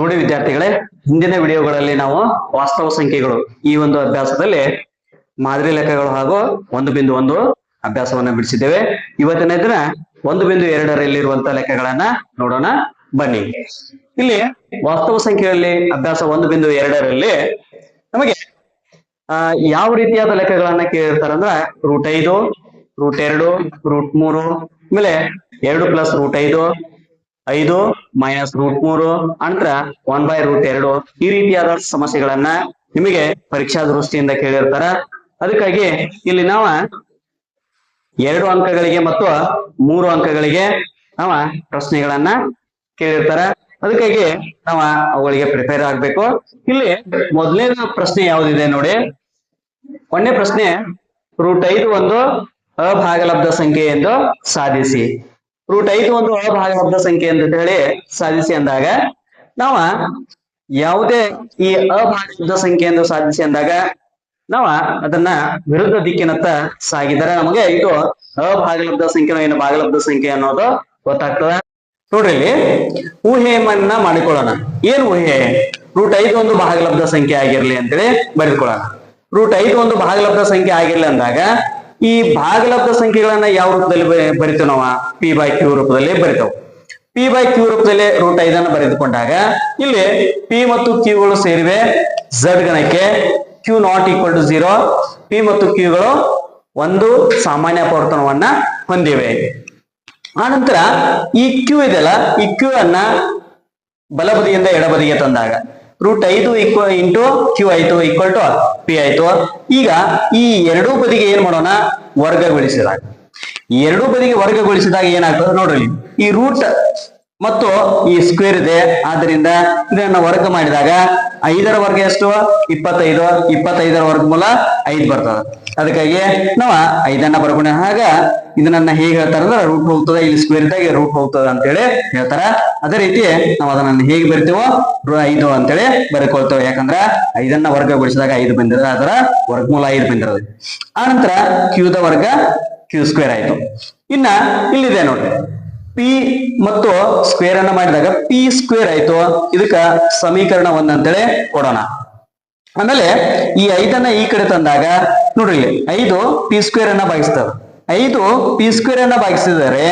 ನೋಡಿ ವಿದ್ಯಾರ್ಥಿಗಳೇ, ಹಿಂದಿನ ವಿಡಿಯೋಗಳಲ್ಲಿ ನಾವು ವಾಸ್ತವ ಸಂಖ್ಯೆಗಳು ಈ ಒಂದು ಅಭ್ಯಾಸದಲ್ಲಿ ಮಾದರಿ ಲೆಕ್ಕಗಳು ಹಾಗೂ ಒಂದು ಬಿಂದು ಒಂದು ಅಭ್ಯಾಸವನ್ನ ಬಿಡಿಸಿದ್ದೇವೆ. ಇವತ್ತಿನ ದಿನ ಒಂದು ಬಿಂದು ಎರಡರಲ್ಲಿರುವಂತಹ ಲೆಕ್ಕಗಳನ್ನ ನೋಡೋಣ, ಬನ್ನಿ. ಇಲ್ಲಿ ವಾಸ್ತವ ಸಂಖ್ಯೆಯಲ್ಲಿ ಅಭ್ಯಾಸ ಒಂದು ಬಿಂದು ಎರಡರಲ್ಲಿ ನಮಗೆ, ಆ, ಯಾವ ರೀತಿಯಾದ ಲೆಕ್ಕಗಳನ್ನ ಕೇಳಿರ್ತಾರೆ ಅಂದ್ರೆ ರೂಟ್ ಐದು, ರೂಟ್ ಎರಡು, ರೂಟ್ ಮೂರು, ಆಮೇಲೆ ಎರಡು ಪ್ಲಸ್ ರೂಟ್ ಐದು ಐದು ಮೈನಸ್ ರೂಟ್ ಮೂರು ಅಂತರ ಒನ್ ಬೈ ರೂಟ್ ಎರಡು ಈ ರೀತಿಯಾದ ಸಮಸ್ಯೆಗಳನ್ನ ನಿಮಗೆ ಪರೀಕ್ಷಾ ದೃಷ್ಟಿಯಿಂದ ಕೇಳಿರ್ತಾರ. ಅದಕ್ಕಾಗಿ ಇಲ್ಲಿ ನಾವ ಎರಡು ಅಂಕಗಳಿಗೆ ಮತ್ತು ಮೂರು ಅಂಕಗಳಿಗೆ ನಾವ ಪ್ರಶ್ನೆಗಳನ್ನ ಕೇಳಿರ್ತಾರ. ಅದಕ್ಕಾಗಿ ನಾವ ಅವುಗಳಿಗೆ ಪ್ರಿಪೇರ್ ಆಗ್ಬೇಕು. ಇಲ್ಲಿ ಮೊದಲನೇ ಪ್ರಶ್ನೆ ಯಾವ್ದಿದೆ ನೋಡಿ. ಒಂದೇ ಪ್ರಶ್ನೆ ರೂಟ್ ಐದು ಒಂದು ಅಭಾಗಲಬ್ಧ ಸಂಖ್ಯೆ ಎಂದು ಸಾಧಿಸಿ. ರೂಟ್ ಐದು ಒಂದು ಅಭಾಗಲಬ್ಧ ಸಂಖ್ಯೆ ಅಂತ ಹೇಳಿ ಸಾಧಿಸಿ ಅಂದಾಗ, ನಾವ ಯಾವುದೇ ಈ ಅಭಾಗಲಬ್ಧ ಸಂಖ್ಯೆ ಎಂದು ಸಾಧಿಸಿ ಅಂದಾಗ, ನಾವ ಅದನ್ನ ವಿರುದ್ಧ ದಿಕ್ಕಿನತ್ತ ಸಾಗಿದರೆ ನಮಗೆ ಇದು ಅಭಾಗಲಬ್ಧ ಸಂಖ್ಯೆ ಏನು ಭಾಗಲಬ್ಧ ಸಂಖ್ಯೆ ಅನ್ನೋದು ಗೊತ್ತಾಗ್ತದ. ನೋಡ್ರಿ ಇಲ್ಲಿ ಊಹೆಯನ್ನ ಮಾಡಿಕೊಳ್ಳೋಣ. ಏನ್ ಊಹೆ? ರೂಟ್ ಐದು ಒಂದು ಭಾಗಲಬ್ಧ ಸಂಖ್ಯೆ ಆಗಿರ್ಲಿ ಅಂತೇಳಿ ಬರೆದುಕೊಳ್ಳೋಣ. ರೂಟ್ ಐದು ಒಂದು ಭಾಗಲಬ್ಧ ಸಂಖ್ಯೆ ಆಗಿರ್ಲಿ ಅಂದಾಗ ಈ ಭಾಗಲಬ್ಧ ಸಂಖ್ಯೆಗಳನ್ನ ಯಾವ ರೂಪದಲ್ಲಿ ಬರಿತೇವೆ ನಾವು? ಪಿ ಬೈ ಕ್ಯೂ ರೂಪದಲ್ಲಿ ಬರಿತೇವೆ. ಪಿ ಬೈ ಕ್ಯೂ ರೂಪದಲ್ಲಿ ರೂಟ್ ಐದನ್ನು ಬರೆದುಕೊಂಡಾಗ, ಇಲ್ಲಿ ಪಿ ಮತ್ತು ಕ್ಯೂಗಳು ಸೇರಿವೆ. Z ಗಣಕ್ಕೆ q not equal to zero p ಮತ್ತು ಕ್ಯೂಗಳು ಒಂದು ಸಾಮಾನ್ಯ ಪ್ರವರ್ತನವನ್ನ ಹೊಂದಿವೆ. ಆನಂತರ ಈ ಕ್ಯೂ ಇದೆಯಲ್ಲ, ಈ ಕ್ಯೂ ಅನ್ನ ಬಲಬದಿಯಿಂದ ಎಡಬದಿಗೆ ತಂದಾಗ ರೂಟ್ ಐದು ಈಕ್ವ ಇಂಟು ಕ್ಯೂ ಆಯ್ತು ಈಕ್ವಲ್ ಟು ಪಿ ಆಯ್ತು. ಈಗ ಈ ಎರಡೂ ಬದಿಗೆ ಏನ್ ಮಾಡೋಣ? ವರ್ಗಗೊಳಿಸಿದಾಗ. ಎರಡೂ ಬದಿಗೆ ವರ್ಗಗೊಳಿಸಿದಾಗ ಏನಾಗ್ತದೆ ನೋಡ್ರಿ ಈ ರೂಟ್ ಮತ್ತು ಈ ಸ್ಕ್ವೇರ್ ಇದೆ. ಆದ್ದರಿಂದ ಇದನ್ನ ವರ್ಗ ಮಾಡಿದಾಗ ಐದರ ವರ್ಗ ಎಷ್ಟು? ಇಪ್ಪತ್ತೈದು. ಇಪ್ಪತ್ತೈದರ ವರ್ಗಮೂಲ ಐದು ಬರ್ತದೆ. ಅದಕ್ಕಾಗಿ ನಾವ ಐದನ್ನ ಬರ್ಕೊಂಡ ಹಾಗ ಇದನ್ನ ಹೇಗೆ ಹೇಳ್ತಾರ ಅಂದ್ರೆ ರೂಟ್ ಹೋಗ್ತದೆ. ಇಲ್ಲಿ ಸ್ಕ್ವೇರ್ ಇದ್ದಾಗ ರೂಟ್ ಅಂತ ಅಂತೇಳಿ ಹೇಳ್ತಾರ. ಅದೇ ರೀತಿ ನಾವು ಅದನ್ನ ಹೇಗೆ ಬರಿತೀವೋ ಐದು ಅಂತೇಳಿ ಬರ್ಕೊಳ್ತೇವೆ. ಯಾಕಂದ್ರ ಐದನ್ನ ವರ್ಗಗೊಳಿಸಿದಾಗ ಐದು ಬಂದಿರ ಅದರ ವರ್ಗಮೂಲ ಐದು ಬಂದಿರೋದು ಆನಂತರ ಕ್ಯೂದ ವರ್ಗ ಕ್ಯೂ ಸ್ಕ್ವೇರ್ ಆಯ್ತು. ಇನ್ನ ಇಲ್ಲಿದೆ ನೋಡಿ. ಪಿ ಮತ್ತು ಸ್ಕ್ವೇರ್ ಅನ್ನ ಮಾಡಿದಾಗ ಪಿ ಸ್ಕ್ವೇರ್ ಆಯ್ತು. ಇದಕ್ಕ ಸಮೀಕರಣ ಒಂದಂತೇಳಿ ಕೊಡೋಣ. ಆಮೇಲೆ ಈ ಐದನ್ನ ಈ ಕಡೆ ತಂದಾಗ, ನೋಡ್ರಿ ಐದು ಪಿ ಸ್ಕ್ವೇರ್ ಅನ್ನ ಭಾಗಿಸ್ತದೆ ಐದು ಪಿ ಸ್ಕ್ವೇರ್ ಅನ್ನ ಭಾಗಿಸಿದರೆ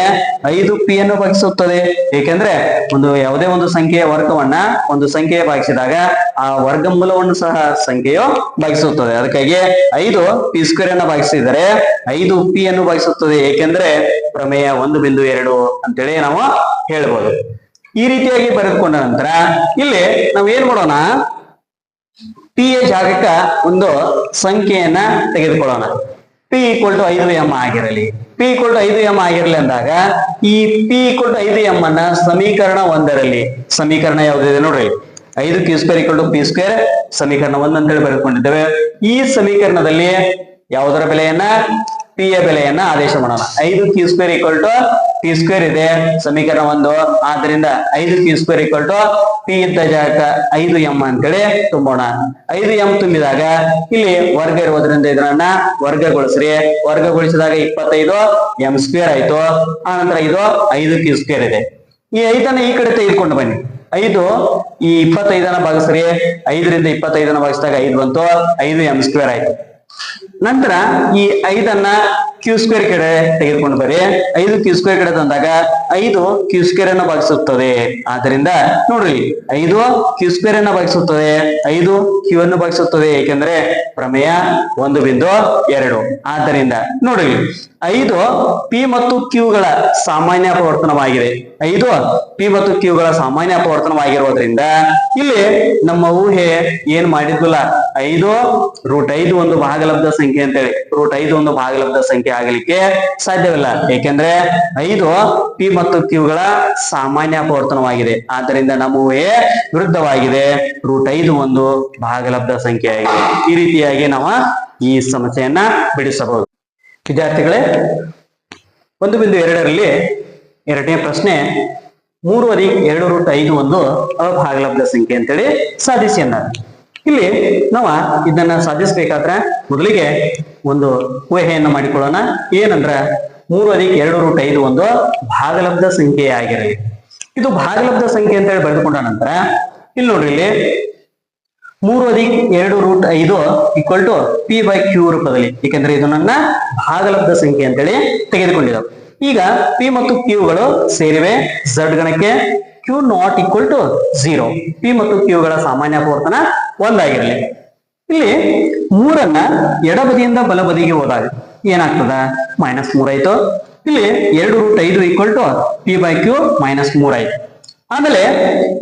ಐದು ಪಿ ಅನ್ನು ಭಾಗಿಸುತ್ತದೆ. ಏಕೆಂದ್ರೆ ಒಂದು ಯಾವುದೇ ಒಂದು ಸಂಖ್ಯೆಯ ವರ್ಗವನ್ನ ಒಂದು ಸಂಖ್ಯೆಯ ಭಾಗಿಸಿದಾಗ ಆ ವರ್ಗಮೂಲವನ್ನು ಸಹ ಸಂಖ್ಯೆಯು ಭಾಗಿಸುತ್ತದೆ. ಅದಕ್ಕಾಗಿ ಐದು ಪಿ ಸ್ಕ್ವೇರ್ ಅನ್ನ ಭಾಗಿಸಿದರೆ ಐದು ಪಿ ಅನ್ನು ಭಾಗಿಸುತ್ತದೆ. ಏಕೆಂದ್ರೆ ಪ್ರಮೇಯ ಒಂದು ಬಿಂದು ಎರಡು ಅಂತೇಳಿ ನಾವು ಹೇಳ್ಬೋದು. ಈ ರೀತಿಯಾಗಿ ಬರೆದುಕೊಂಡ ನಂತರ ಇಲ್ಲಿ ನಾವು ಏನ್ ಮಾಡೋಣ? ಪಿ ಎ ಜಾಗಕ್ಕ ಒಂದು ಸಂಖ್ಯೆಯನ್ನ ತೆಗೆದುಕೊಳ್ಳೋಣ. ಪಿ ಈಕ್ವಲ್ ಟು ಐದು ಎಂ ಆಗಿರಲಿ. ಪಿ ಈಕ್ವಲ್ ಟು ಐದು ಎಂ ಆಗಿರಲಿ ಅಂದಾಗ ಈ ಪಿ ಈಕ್ವಲ್ ಟು ಐದು ಎಂ ಅನ್ನ ಸಮೀಕರಣ ಒಂದರಲ್ಲಿ, ಸಮೀಕರಣ ಯಾವ್ದಿದೆ ನೋಡ್ರಿ. ಐದು q square equal to p square ಸಮೀಕರಣ ಒಂದ್ ಅಂತೇಳಿ ಬರೆದುಕೊಂಡಿದ್ದೇವೆ. ಈ ಸಮೀಕರಣದಲ್ಲಿ ಯಾವುದರ ಬೆಲೆಯನ್ನ? ಪಿ ಯ ಬೆಲೆಯನ್ನ ಆದೇಶ ಮಾಡೋಣ. ಐದು q square equal to p square ಇದೆ. ಸಮೀಕರಣ ಒಂದು. ಆದ್ರಿಂದ ಐದು p square equal to p ಇದ್ದ ಜಾಗ ಐದು ಎಂ ಅಂತೇಳಿ ತುಂಬೋಣ. ಐದು ಎಂ ತುಂಬಿದಾಗ ಇಲ್ಲಿ ವರ್ಗ ಇರೋದ್ರಿಂದ ಇದನ್ನ ವರ್ಗಗೊಳಿಸ್ರಿ. ವರ್ಗಗೊಳಿಸಿದಾಗ ಇಪ್ಪತ್ತೈದು ಎಂ ಸ್ಕ್ವೇರ್ ಆಯ್ತು. ಆನಂತರ ಇದು ಐದು ಕ್ಯೂ ಸ್ಕ್ವೇರ್ ಇದೆ. ಈ ಐದನ್ನ ಈ ಕಡೆ ತೆಗೆದುಕೊಂಡು ಬನ್ನಿ. ಐದು ಈ ಇಪ್ಪತ್ತೈದನ್ನ ಭಾಗಿಸ್ರಿ. ಐದರಿಂದ ಇಪ್ಪತ್ತೈದನ್ನ ಭಾಗಿಸಿದಾಗ ಐದು ಬಂತು. ಐದು ಎಂ ಸ್ಕ್ವೇರ್ ಆಯ್ತು. ನಂತರ ಈ ಐದನ್ನ ಕ್ಯೂ ಸ್ಕ್ವೇರ್ ಕಡೆ ತೆಗೆದುಕೊಂಡು ಬರ್ರಿ ಐದು ಕ್ಯೂ ಸ್ಕ್ವೇರ್ ಕಡೆ ತಂದಾಗ ಐದು ಕ್ಯೂ ಸ್ಕ್ವೇರ್ ಅನ್ನ ಭಾಗಿಸುತ್ತದೆ. ಆದ್ದರಿಂದ ನೋಡ್ರಿ, ಐದು ಕ್ಯೂ ಸ್ಕ್ವೇರ್ ಅನ್ನ ಭಾಗಿಸುತ್ತದೆ. ಐದು ಕ್ಯೂ ಅನ್ನು ಭಾಗಿಸುತ್ತದೆ. ಏಕೆಂದ್ರೆ ಪ್ರಮೇಯ ಒಂದು ಬಿಂದು ಎರಡು. ಆದ್ದರಿಂದ ನೋಡ್ರಿ ಐದು ಪಿ ಮತ್ತು ಕ್ಯೂಗಳ ಸಾಮಾನ್ಯ ಅಪವರ್ತನವಾಗಿದೆ. ಐದು ಪಿ ಮತ್ತು ಕ್ಯೂಗಳ ಸಾಮಾನ್ಯ ಅಪವರ್ತನವಾಗಿರೋದ್ರಿಂದ ಇಲ್ಲಿ ನಮ್ಮ ಊಹೆ ಏನ್ ಮಾಡಿದ್ವಲ್ಲ? ಐದು ರೂಟ್ ಐದು ಒಂದು ಭಾಗಲಬ್ಧ ಸಂಖ್ಯೆ ಅಂತೇಳಿ. ರೂಟ್ ಐದು ಒಂದು ಭಾಗಲಬ್ಧ ಸಂಖ್ಯೆ ಆಗಲಿಕ್ಕೆ ಸಾಧ್ಯವಿಲ್ಲ. ಏಕೆಂದ್ರೆ ಐದು ಪಿ ಮತ್ತು ಕ್ಯೂಗಳ ಸಾಮಾನ್ಯ ಅಪವರ್ತನವಾಗಿದೆ. ಆದ್ದರಿಂದ ನಮ್ಮ ಊಹೆ ವಿರುದ್ಧವಾಗಿದೆ. ರೂಟ್ ಐದು ಒಂದು ಭಾಗಲಬ್ಧ ಸಂಖ್ಯೆ ಆಗಿದೆ. ಈ ರೀತಿಯಾಗಿ ನಾವು ಈ ಸಮಸ್ಯೆಯನ್ನ ಬಿಡಿಸಬಹುದು. ವಿದ್ಯಾರ್ಥಿಗಳೇ, ಒಂದು ಬಿಂದು ಎರಡರಲ್ಲಿ ಎರಡನೇ ಪ್ರಶ್ನೆ, ಮೂರು ಅಧಿಕ ಎರಡು ರೂಟ್ ಐದು ಒಂದು ಅಭಾಗಲಬ್ಧ ಸಂಖ್ಯೆ ಅಂತೇಳಿ ಸಾಧಿಸಿ ಅಂದ ಇಲ್ಲಿ ನಾವು ಇದನ್ನ ಸಾಧಿಸಬೇಕಾದ್ರೆ ಮೊದಲಿಗೆ ಒಂದು ಊಹೆಯನ್ನು ಮಾಡಿಕೊಳ್ಳೋಣ. ಏನಂದ್ರ ಮೂರು ಅಧಿಕ ಎರಡು ರೂಟ್ ಐದು ಒಂದು ಭಾಗಲಬ್ಧ ಸಂಖ್ಯೆ ಆಗಿರಲಿ. ಇದು ಭಾಗಲಬ್ಧ ಸಂಖ್ಯೆ ಅಂತೇಳಿ ಬರೆದುಕೊಂಡ ನಂತರ, ಇಲ್ಲಿ ನೋಡ್ರಿ ಇಲ್ಲಿ ಮೂರು ಅಧಿಕ ಎರಡು ರೂಟ್ ಐದು equal to p by q ರೂಪದಲ್ಲಿ. ಏಕೆಂದ್ರೆ ಇದು ನನ್ನ ಭಾಗಲಬ್ಧ ಸಂಖ್ಯೆ ಅಂತೇಳಿ ತೆಗೆದುಕೊಂಡಿದ್ದಾವೆ ಈಗ ಪಿ ಮತ್ತು ಕ್ಯೂಗಳು ಸೇರಿವೆ. Z ಗಣಕ್ಕೆ q not equal to zero p ಮತ್ತು ಕ್ಯೂಗಳ ಸಾಮಾನ್ಯ ಅಪವರ್ತನ ಒಂದಾಗಿರಲಿ. ಇಲ್ಲಿ ಮೂರನ್ನ ಎಡಬದಿಯಿಂದ ಬಲಬದಿಗೆ ಹೋದಾಗ ಏನಾಗ್ತದ? ಮೈನಸ್ ಆಯ್ತು. ಇಲ್ಲಿ ಎರಡು ರೂಟ್ ಐದು equal to p by q minus ಮೂರಾಯ್ತು ಆಮೇಲೆ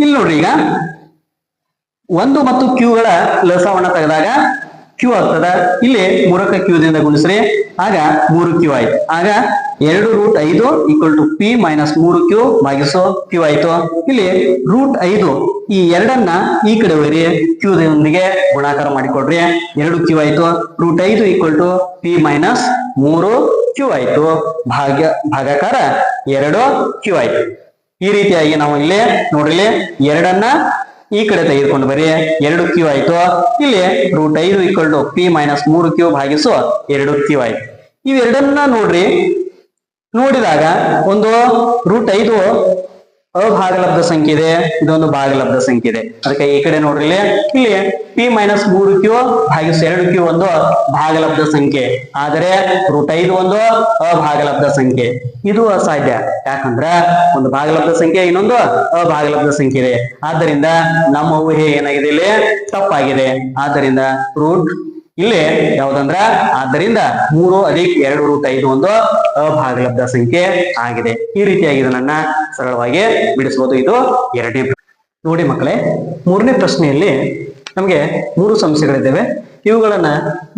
ಇಲ್ಲಿ ನೋಡ್ರಿ ಈಗ ಒಂದು ಮತ್ತು ಕ್ಯೂಗಳ ಲಸವನ್ನ ತೆಗೆದಾಗ ಕ್ಯೂ ಆಗ್ತದ. ಇಲ್ಲಿ ಮೂರಕ್ಕ ಕ್ಯೂದಿಂದ ಗುಣಿಸ್ರಿ. ಆಗ ಮೂರು ಕ್ಯೂ ಆಯ್ತು. ಆಗ ಎರಡು ರೂಟ್ ಐದು ಈಕ್ವಲ್ ಟು ಪಿ ಮೈನಸ್ ಮೂರು ಕ್ಯೂ ಭಾಗಿಸೋ ಕ್ಯೂ ಆಯ್ತು. ಇಲ್ಲಿ ರೂಟ್ ಐದು ಈ ಎರಡನ್ನ ಈ ಕಡೆ ಹೋಗ್ರಿ ಕ್ಯೂದೊಂದಿಗೆ ಗುಣಾಕಾರ ಮಾಡಿಕೊಡ್ರಿ. ಎರಡು ಕ್ಯೂ ಆಯ್ತು. ರೂಟ್ ಐದು ಈಕ್ವಲ್ ಟು ಪಿ ಮೈನಸ್ ಮೂರು ಕ್ಯೂ ಆಯ್ತು. ಭಾಗ್ಯ ಭಾಗಾಕಾರ ಎರಡು ಕ್ಯೂ ಆಯ್ತು. ಈ ರೀತಿಯಾಗಿ ನಾವು ಇಲ್ಲಿ ನೋಡ್ರಿ. ಎರಡನ್ನ ಈ ಕಡೆ ತೆಗೆದುಕೊಂಡು ಬರೀ ಎರಡು ಕ್ಯೂ ಆಯ್ತು. ಇಲ್ಲಿ ರೂಟ್ ಐದು ಈಕ್ವಲ್ ಟು ಪಿ ಮೈನಸ್ ಮೂರು ಕ್ಯೂ ಭಾಗಿಸು ಎರಡು ಕ್ಯೂ ಆಯ್ತು. ಇವೆರಡನ್ನ ನೋಡ್ರಿ. ನೋಡಿದಾಗ ಒಂದು ರೂಟ್ ಐದು ಅಭಾಗಲಬ್ಧ ಸಂಖ್ಯೆ ಇದೆ, ಇದೊಂದು ಭಾಗಲಬ್ಧ ಸಂಖ್ಯೆ ಇದೆ. ಅದಕ್ಕೆ ಈ ಕಡೆ ನೋಡ್ರಿ, ಇಲ್ಲಿ ಪಿ ಮೈನಸ್ ಮೂರು ಕ್ಯೂ ಭಾಗಿಸ್ ಎರಡು ಕ್ಯೂ ಒಂದು ಭಾಗಲಬ್ಧ ಸಂಖ್ಯೆ. ಆದರೆ ರೂಟ್ ಐದು ಒಂದು ಅಭಾಗಲಬ್ಧ ಸಂಖ್ಯೆ. ಇದು ಅಸಾಧ್ಯ. ಯಾಕಂದ್ರ ಒಂದು ಭಾಗಲಬ್ಧ ಸಂಖ್ಯೆ, ಇನ್ನೊಂದು ಅಭಾಗಲಬ್ಧ ಸಂಖ್ಯೆ ಇದೆ. ಆದ್ದರಿಂದ ನಮ್ಮ ಊಹೆ ಏನಾಗಿದೆ ಇಲ್ಲಿ? ತಪ್ಪಾಗಿದೆ. ಆದ್ದರಿಂದ ರೂಟ್ ಇಲ್ಲಿ ಯಾವ್ದಂದ್ರ? ಆದ್ದರಿಂದ ಮೂರು ಅಧಿಕ ಎರಡು ರೂಟ್ ಐದು ಒಂದು ಅಭಾಗಲಬ್ಧ ಸಂಖ್ಯೆ ಆಗಿದೆ. ಈ ರೀತಿಯಾಗಿ ಇದನ್ನ ಸರಳವಾಗಿ ಬಿಡಿಸಬಹುದು ಇದು ಎರಡನೇ ನೋಡಿ ಮಕ್ಕಳೇ, ಮೂರನೇ ಪ್ರಶ್ನೆಯಲ್ಲಿ ನಮಗೆ ಮೂರು ಸಮಸ್ಯೆಗಳಿದ್ದಾವೆ. ಇವುಗಳನ್ನ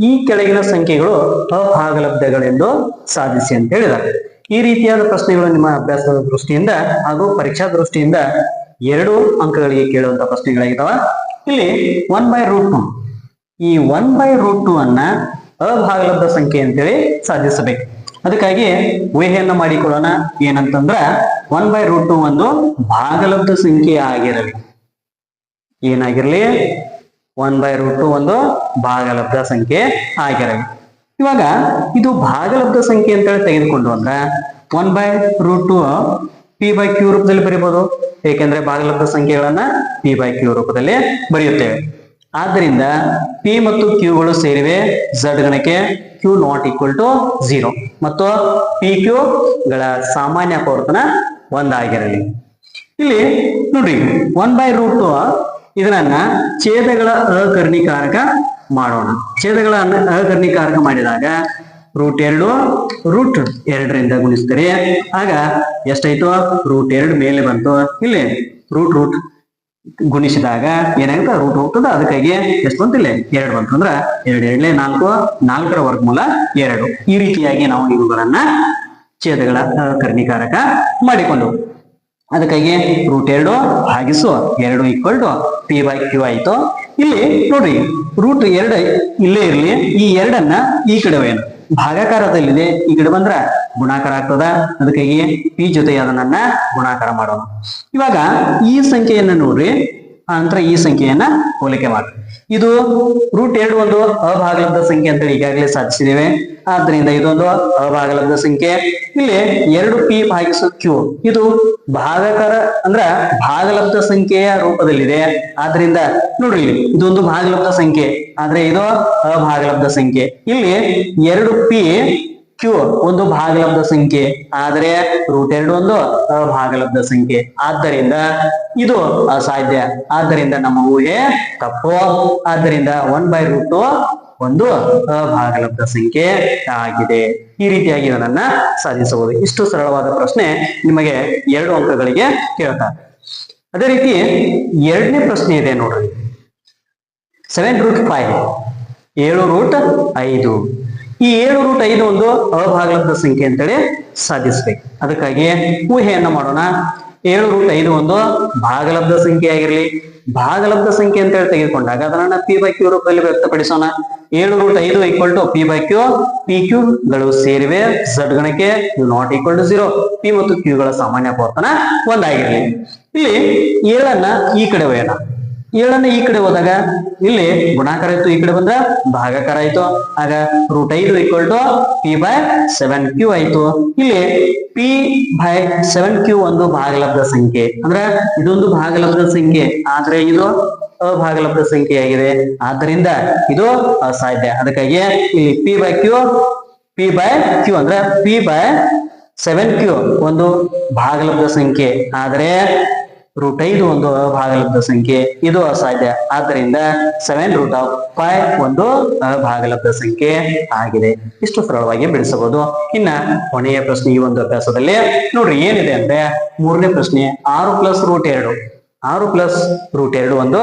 ಈ ಕೆಳಗಿನ ಸಂಖ್ಯೆಗಳು ಅಭಾಗಲಬ್ಧಗಳೆಂದು ಸಾಧಿಸಿ ಅಂತ ಹೇಳಿದ್ದಾರೆ ಈ ರೀತಿಯಾದ ಪ್ರಶ್ನೆಗಳು ನಿಮ್ಮ ಅಭ್ಯಾಸದ ದೃಷ್ಟಿಯಿಂದ ಹಾಗೂ ಪರೀಕ್ಷಾ ದೃಷ್ಟಿಯಿಂದ ಎರಡು ಅಂಕಗಳಿಗೆ ಕೇಳುವಂತ ಪ್ರಶ್ನೆಗಳಾಗಿದ್ದಾವ ಇಲ್ಲಿ ಒನ್ ಬೈ ರೂಟ್ ಈ ಒನ್ ಬೈ ರೂಟ್ ಟು ಅನ್ನ ಅಭಾಗಲಬ್ಧ ಸಂಖ್ಯೆ ಅಂತೇಳಿ ಸಾಧಿಸಬೇಕು. ಅದಕ್ಕಾಗಿ ಊಹೆಯನ್ನ ಮಾಡಿಕೊಳ್ಳೋಣ. ಏನಂತಂದ್ರ ಒನ್ ಬೈ ರೂಟ್ ಟು ಒಂದು ಭಾಗಲಬ್ಧ ಸಂಖ್ಯೆ ಆಗಿರಲಿ. ಏನಾಗಿರ್ಲಿ? ಒನ್ ಬೈ ರೂಟ್ ಟು ಒಂದು ಭಾಗಲಬ್ಧ ಸಂಖ್ಯೆ ಆಗಿರಲಿ. ಇವಾಗ ಇದು ಭಾಗಲಬ್ಧ ಸಂಖ್ಯೆ ಅಂತೇಳಿ ತೆಗೆದುಕೊಂಡು ಅಂದ್ರ one by root two P by Q ರೂಪದಲ್ಲಿ ಬರೀಬಹುದು ಏಕೆಂದ್ರೆ ಭಾಗಲಬ್ಧ ಸಂಖ್ಯೆಗಳನ್ನ ಪಿ ಬೈ ಕ್ಯೂ ರೂಪದಲ್ಲಿ ಬರೆಯುತ್ತೇವೆ. ಆದ್ದರಿಂದ ಪಿ ಮತ್ತು ಕ್ಯೂಗಳು ಸೇರಿವೆ. Z ಗಣಕ್ಕೆ q not equal to zero ಮತ್ತು ಪಿ ಕ್ಯೂ ಗಳ ಸಾಮಾನ್ಯ ಪ್ರವರ್ತನ ಒಂದಾಗಿರಲಿ. ಇಲ್ಲಿ ನೋಡ್ರಿ ಒನ್ ಬೈ ರೂಟ್ ಇದನ್ನ ಛೇದಗಳ ಅಕರ್ಣೀಕಾರಕ ಮಾಡೋಣ. ಛೇದಗಳ ಅಕರ್ಣೀಕಾರಕ ಮಾಡಿದಾಗ ರೂಟ್ ಎರಡು ರೂಟ್ ಎರಡರಿಂದ ಗುಣಿಸ್ತಾರೆ. ಆಗ ಎಷ್ಟಾಯ್ತು? ರೂಟ್ ಎರಡು ಮೇಲೆ ಬಂತು. ಇಲ್ಲಿ ರೂಟ್ ರೂಟ್ ಗುಣಿಸಿದಾಗ ಏನಾಗುತ್ತೆ? ರೂಟ್ ಹೋಗ್ತದ. ಅದಕ್ಕಾಗಿ ಎಷ್ಟು ಬಂತು ಇಲ್ಲಿ ಎರಡು ಬಂತು. ಅಂದ್ರ ಎರಡು ಎರಡ್ಲೆ ನಾಲ್ಕು, ನಾಲ್ಕರ ವರ್ಗಮೂಲ ಎರಡು. ಈ ರೀತಿಯಾಗಿ ನಾವು ಇವುಗಳನ್ನ ಛೇದಗಳ ಕರ್ಣಿಕಾರಕ ಮಾಡಿಕೊಂಡು. ಅದಕ್ಕಾಗಿ ರೂಟ್ ಎರಡು ಭಾಗಿಸು. ಎರಡು equal to p by q ಆಯ್ತು. ಇಲ್ಲಿ ನೋಡ್ರಿ ರೂಟ್ ಎರಡು ಇಲ್ಲೇ ಇರಲಿ. ಈ ಎರಡನ್ನ ಈ ಕಡೆ ಒಯ್ಯೋಣ. ಭಾಗಾಕಾರದಲ್ಲಿದೆ ಈ ಗಿಡ ಬಂದ್ರ ಗುಣಾಕಾರ ಆಗ್ತದ. ಅದಕ್ಕಾಗಿ ಪಿ ಜೊತೆ ಅದನ್ನ ಗುಣಾಕಾರ ಮಾಡೋಣ. ಇವಾಗ ಈ ಸಂಖ್ಯೆಯನ್ನ ನೋಡ್ರಿ. ನಂತರ ಈ ಸಂಖ್ಯೆಯನ್ನ ಹೋಲಿಕೆ ಮಾಡಿ ಇದು ರೂಟ್ ಎರಡು ಒಂದು ಅಭಾಗಲಬ್ಧ ಸಂಖ್ಯೆ ಅಂತ ಈಗಾಗಲೇ ಸಾಧಿಸಿದ್ದೇವೆ. ಆದ್ದರಿಂದ ಇದೊಂದು ಅಭಾಗಲಬ್ಧ ಸಂಖ್ಯೆ. ಇಲ್ಲಿ ಎರಡು ಪಿ ಭಾಗಿಸು ಕ್ಯೂ ಇದು ಭಾಗಕರ ಅಂದ್ರ ಭಾಗಲಬ್ಧ ಸಂಖ್ಯೆಯ ರೂಪದಲ್ಲಿದೆ. ಆದ್ರಿಂದ ನೋಡ್ರಿ ಇಲ್ಲಿ ಇದೊಂದು ಭಾಗಲಬ್ಧ ಸಂಖ್ಯೆ. ಆದ್ರೆ ಇದು ಅಭಾಗಲಬ್ಧ ಸಂಖ್ಯೆ. ಇಲ್ಲಿ ಎರಡು ಪಿ ಕ್ಯೂ ಒಂದು ಭಾಗಲಬ್ಧ ಸಂಖ್ಯೆ, ಆದರೆ ರೂಟ್ ಎರಡು ಒಂದು ಅಭಾಗಲಬ್ಧ ಸಂಖ್ಯೆ. ಆದ್ದರಿಂದ ಇದು ಅಸಾಧ್ಯ. ಆದ್ದರಿಂದ ನಮ್ಮ ಊಹೆ ತಪ್ಪು. ಆದ್ದರಿಂದ ಒನ್ ಬೈ ರೂಟ್ ಒಂದು ಅಭಾಗಲಬ್ಧ ಸಂಖ್ಯೆ ಆಗಿದೆ. ಈ ರೀತಿಯಾಗಿ ಇದನ್ನ ಸಾಧಿಸಬಹುದು. ಇಷ್ಟು ಸರಳವಾದ ಪ್ರಶ್ನೆ ನಿಮಗೆ ಎರಡು ಅಂಕಗಳಿಗೆ ಕೇಳ್ತಾರೆ ಅದೇ ರೀತಿ ಎರಡನೇ ಪ್ರಶ್ನೆ ಇದೆ ನೋಡ್ರಿ. ಸೆವೆನ್ ರೂಟ್ ಫೈವ್ ಏಳು ರೂಟ್ ಐದು. ಈ ಏಳು ರೂಟ್ ಐದು ಒಂದು ಅಭಾಗಲಬ್ಧ ಸಂಖ್ಯೆ ಅಂತೇಳಿ ಸಾಧಿಸ್ಬೇಕು. ಅದಕ್ಕಾಗಿ ಊಹೆಯನ್ನ ಮಾಡೋಣ. ಏಳು ರೂಟ್ ಐದು ಒಂದು ಭಾಗಲಬ್ಧ ಸಂಖ್ಯೆ ಆಗಿರಲಿ. ಭಾಗಲಬ್ಧ ಸಂಖ್ಯೆ ಅಂತ ಹೇಳಿ ತೆಗೆದುಕೊಂಡಾಗ ಅದನ್ನ ಪಿ ಬೈ ಕ್ಯೂ ರೂಪದಲ್ಲಿ ವ್ಯಕ್ತಪಡಿಸೋಣ. ಏಳು ರೂಟ್ ಐದು equal to p by q, p q ಗಳು ಸೇರಿವೆ. Z ಗಣಕ್ಕೆ not equal to zero p ಮತ್ತು ಕ್ಯೂಗಳ ಸಾಮಾನ್ಯ ಪೋರ್ತನ ಒಂದಾಗಿರಲಿ. ಇಲ್ಲಿ ಏಳನ್ನ ಈ ಕಡೆ ಒಯ್ಯೋಣ. ಏಳನ್ನ ಈ ಕಡೆ ಹೋದಾಗ, ಇಲ್ಲಿ ಗುಣಾಕಾರ ಇತ್ತು ಈ ಕಡೆ ಬಂದ್ರ ಭಾಗಾಕಾರ ಆಯ್ತು. ಆಗ ರೂಟ್ ಐದು equal to p by seven q ಆಯ್ತು. ಇಲ್ಲಿ ಪಿ ಬೈ ಸೆವೆನ್ ಕ್ಯೂ ಒಂದು ಭಾಗಲಬ್ಧ ಸಂಖ್ಯೆ. ಅಂದ್ರೆ ಇದೊಂದು ಭಾಗಲಬ್ಧ ಸಂಖ್ಯೆ. ಆದ್ರೆ ಇದು ಅಭಾಗಲಬ್ಧ ಸಂಖ್ಯೆಯಾಗಿದೆ ಆದ್ದರಿಂದ ಇದು ಅಸಾಧ್ಯ. ಅದಕ್ಕಾಗಿ ಇಲ್ಲಿ p by q p by q ಅಂದ್ರೆ ಪಿ ಬೈ ಸೆವೆನ್ ಕ್ಯೂ ಒಂದು ಭಾಗಲಬ್ಧ ಸಂಖ್ಯೆ. ಆದರೆ ರೂಟ್ ಐದು ಒಂದು ಅಭಾಗಲಬ್ಧ ಸಂಖ್ಯೆ ಇದು ಅಸಾಧ್ಯ. ಆದ್ದರಿಂದ ಸೆವೆನ್ ರೂಟ್ ಆಫ್ ಫೈವ್ ಒಂದು ಅಭಾಗಲಬ್ಧ ಸಂಖ್ಯೆ ಆಗಿದೆ. ಇಷ್ಟು ಸರಳವಾಗಿ ಬಿಡಿಸಬಹುದು. ಇನ್ನ ಕೊನೆಯ ಪ್ರಶ್ನೆ ಈ ಒಂದು ಅಭ್ಯಾಸದಲ್ಲಿ ನೋಡ್ರಿ ಏನಿದೆ ಅಂದ್ರೆ ಮೂರನೇ ಪ್ರಶ್ನೆ ಆರು ಪ್ಲಸ್ ರೂಟ್ ಎರಡು. ಆರು ಪ್ಲಸ್ ರೂಟ್ ಎರಡು ಒಂದು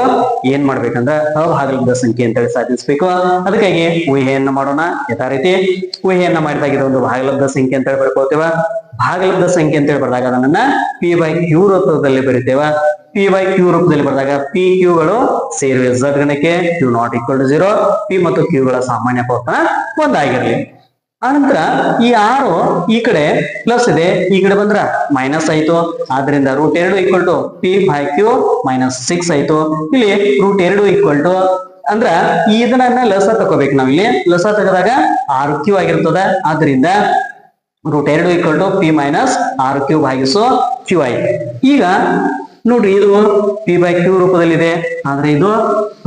ಏನ್ ಮಾಡ್ಬೇಕಂದ್ರೆ ಅಭಾಗಲಬ್ಧ ಸಂಖ್ಯೆ ಅಂತೇಳಿ ಸಾಧಿಸಬೇಕು. ಅದಕ್ಕಾಗಿ ಊಹೆಯನ್ನ ಮಾಡೋಣ. ಯಥಾ ರೀತಿ ಊಹೆಯನ್ನ ಮಾಡಿದಾಗ ಇದು ಒಂದು ಭಾಗಲಬ್ಧ ಸಂಖ್ಯೆ ಅಂತೇಳಿ ಬರ್ಕೋತೇವ. ಭಾಗಲಬ್ಧ ಸಂಖ್ಯೆ ಅಂತೇಳಿ ಬರೆದಾಗ ಅದನ್ನ ಪಿ ಬೈ ಕ್ಯೂ ರೂಪದಲ್ಲಿ ಬರಿತೇವ. ಪಿ ಬೈ ಕ್ಯೂ ರೂಪದಲ್ಲಿ ಬರೆದಾಗ ಪಿ ಕ್ಯೂಗಳು ಸೇರಿವೆ. Z ಗಣಕ್ಕೆ q not equal to zero p ಮತ್ತು ಕ್ಯೂಗಳ ಸಾಮಾನ್ಯ ಪೌರ್ತನ ಒಂದಾಗಿರ್ಲಿ. ಆನಂತರ ಈ ಆರು ಈ ಕಡೆ ಪ್ಲಸ್ ಇದೆ. ಈ ಕಡೆ ಬಂದ್ರ ಮೈನಸ್ ಆಯ್ತು. ಆದ್ರಿಂದ ರೂಟ್ ಎರಡು equal to p by q minus six ಆಯ್ತು. ಇಲ್ಲಿ ರೂಟ್ ಎರಡು ಈಕ್ವಲ್ ಟು ಅಂದ್ರ ಇದನ್ನ ಲಸ ತಗೋಬೇಕು ನಾವಿಲ್ಲಿ ಲಸ ತಗದಾಗ ಆರು ಕ್ಯೂ ಆಗಿರ್ತದ. ಆದ್ರಿಂದ ರೂಟ್ ಎರಡು ಈಕ್ವಲ್ ಟು ಪಿ ಮೈನಸ್ ಆರು ಕ್ಯೂ ಭಾಗಿಸು ಕ್ಯೂ ಆಯ್ತು ಈಗ ನೋಡ್ರಿ ಇದು ಪಿ ಬೈ ಕ್ಯೂ ರೂಪದಲ್ಲಿದೆ. ಆದ್ರೆ ಇದು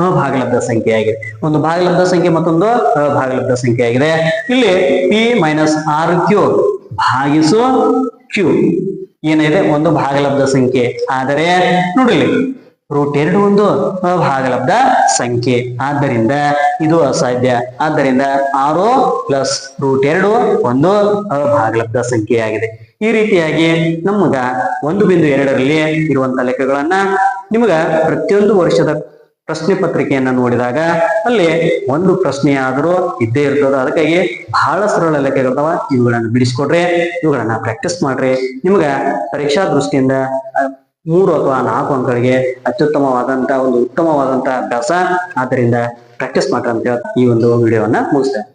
ಅಭಾಗಲಬ್ಧ ಸಂಖ್ಯೆ ಆಗಿದೆ ಒಂದು ಭಾಗಲಬ್ಧ ಸಂಖ್ಯೆ ಮತ್ತೊಂದು ಅಭಾಗಲಬ್ಧ ಸಂಖ್ಯೆ ಆಗಿದೆ ಇಲ್ಲಿ ಪಿ ಮೈನಸ್ ಆರ್ ಕ್ಯೂ ಭಾಗಿಸು ಕ್ಯೂ ಏನಿದೆ? ಒಂದು ಭಾಗಲಬ್ಧ ಸಂಖ್ಯೆ. ಆದರೆ ನೋಡಿಲಿ ರೂಟ್ ಎರಡು ಒಂದು ಅಭಾಗಲಬ್ಧ ಸಂಖ್ಯೆ. ಆದ್ದರಿಂದ ಇದು ಅಸಾಧ್ಯ. ಆದ್ದರಿಂದ ಆರು ಪ್ಲಸ್ ರೂಟ್ ಎರಡು ಒಂದು ಅಭಾಗಲಬ್ಧ ಸಂಖ್ಯೆಯಾಗಿದೆ. ಈ ರೀತಿಯಾಗಿ ನಮ್ಗ ಒಂದು ಬಿಂದು ಎರಡರಲ್ಲಿ ಇರುವಂತ ಲೆಕ್ಕಗಳನ್ನ ನಿಮಗ ಪ್ರತಿಯೊಂದು ವರ್ಷದ ಪ್ರಶ್ನೆ ಪತ್ರಿಕೆಯನ್ನ ನೋಡಿದಾಗ ಅಲ್ಲಿ ಒಂದು ಪ್ರಶ್ನೆ ಆದರೂ ಇದ್ದೇ ಇರ್ತದ ಅದಕ್ಕಾಗಿ ಬಹಳ ಸರಳ ಲೆಕ್ಕಗಳಿದಾವ ಇವುಗಳನ್ನು ಬಿಡಿಸ್ಕೊಡ್ರಿ, ಇವುಗಳನ್ನ ಪ್ರಾಕ್ಟೀಸ್ ಮಾಡ್ರಿ. ನಿಮಗ ಪರೀಕ್ಷಾ ದೃಷ್ಟಿಯಿಂದ ಮೂರು ಅಥವಾ ನಾಲ್ಕು ಅಂಕಗಳಿಗೆ ಅತ್ಯುತ್ತಮವಾದಂತಹ ಒಂದು ಉತ್ತಮವಾದಂತಹ ಅಭ್ಯಾಸ. ಆದ್ದರಿಂದ ಪ್ರಾಕ್ಟೀಸ್ ಮಾಡ್ರಿ ಅಂತ ಹೇಳ್ತಾ ಈ ಒಂದು ವಿಡಿಯೋವನ್ನ ಮುಗಿಸ್ತೇನೆ.